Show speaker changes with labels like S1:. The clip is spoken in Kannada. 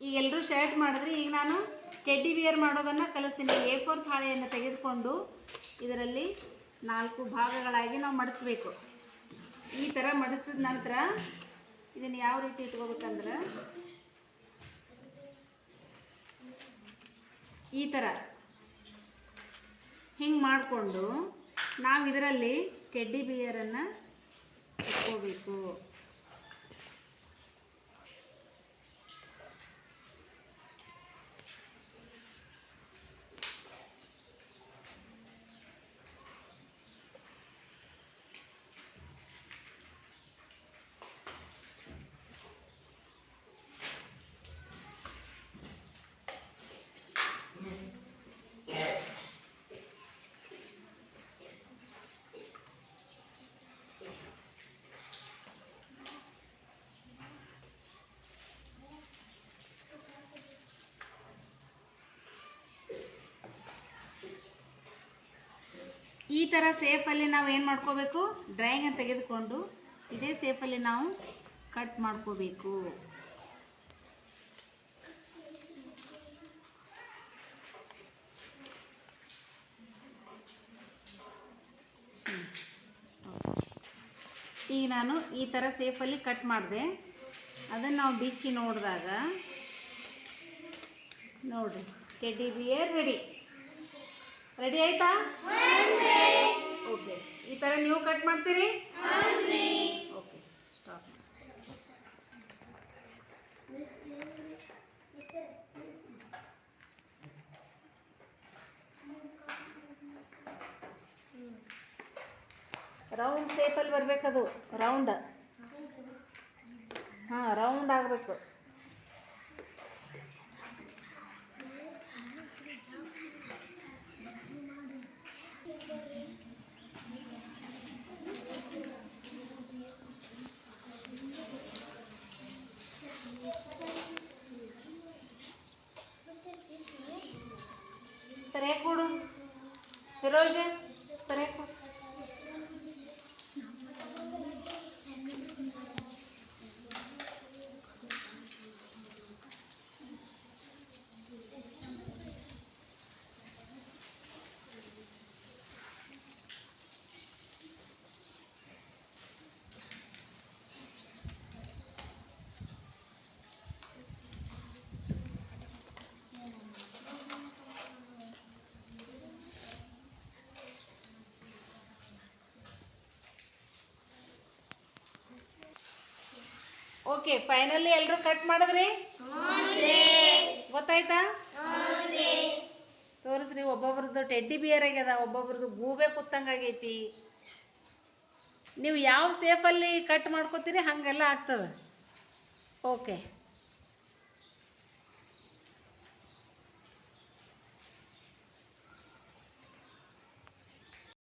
S1: ಈಗ ಎಲ್ಲರೂ ಶರ್ಟ್ ಮಾಡಿದ್ರೆ ಈಗ ನಾನು ಟೆಡ್ಡಿ ಬಿಯರ್ ಮಾಡೋದನ್ನು ಕಲಿಸ್ತೀನಿ. ಎ ಫೋರ್ ಹಾಳೆಯನ್ನು ತೆಗೆದುಕೊಂಡು ಇದರಲ್ಲಿ ನಾಲ್ಕು ಭಾಗಗಳಾಗಿ ನಾವು ಮಡಚಬೇಕು. ಈ ಥರ ಮಡಿಸಿದ ನಂತರ ಇದನ್ನು ಯಾವ ರೀತಿ ಇಟ್ಕೋಬೇಕಂದ್ರೆ ಈ ಥರ ಹಿಂಗೆ ಮಾಡಿಕೊಂಡು ನಾವು ಇದರಲ್ಲಿ ಟೆಡ್ಡಿ ಬಿಯರನ್ನು ಈ ಥರ ಸೇಫಲ್ಲಿ ನಾವು ಏನು ಮಾಡ್ಕೋಬೇಕು? ಡ್ರಾಯಿಂಗನ್ನು ತೆಗೆದುಕೊಂಡು ಇದೇ ಸೇಫಲ್ಲಿ ನಾವು ಕಟ್ ಮಾಡ್ಕೋಬೇಕು. ಈಗ ನಾನು ಈ ಥರ ಸೇಫಲ್ಲಿ ಕಟ್ ಮಾಡಿದೆ. ಅದನ್ನು ನಾವು ಬಿಚ್ಚಿ ನೋಡಿದಾಗ, ನೋಡಿರಿ ಟೆಡ್ಡಿ ಬಿಯರ್ ರೆಡಿ ರೆಡಿ ಆಯ್ತಾ? ಓಕೆ ಈ ಥರ ನೀವು ಕಟ್ ಮಾಡ್ತೀರಿ? ಓಕೆ ಸ್ಟಾಪ್ ರೌಂಡ್ ಶೇಪಲ್ಲಿ ಬರಬೇಕದು. ರೌಂಡ್ ಹಾಂ ರೌಂಡ್ ಆಗಬೇಕು. सर हे कोडून हे रोज ಓಕೆ ಫೈನಲಿ ಎಲ್ಲರೂ ಕಟ್ ಮಾಡಿದ್ರಿ? ಗೊತ್ತಾಯ್ತಾ? ತೋರಿಸ್ರಿ, ಒಬ್ಬೊಬ್ರದ್ದು ಟೆಡ್ಡಿ ಬಿಯರ್ ಆಗ್ಯದ, ಒಬ್ಬೊಬ್ರದ್ದು ಗೂಬೆ ಕುತ್ತಂಗಾಗೈತಿ ನೀವು ಯಾವ ಸೇಫಲ್ಲಿ ಕಟ್ ಮಾಡ್ಕೋತೀರಿ, ಹಾಗೆಲ್ಲ ಆಗ್ತದೆ. ಓಕೆ.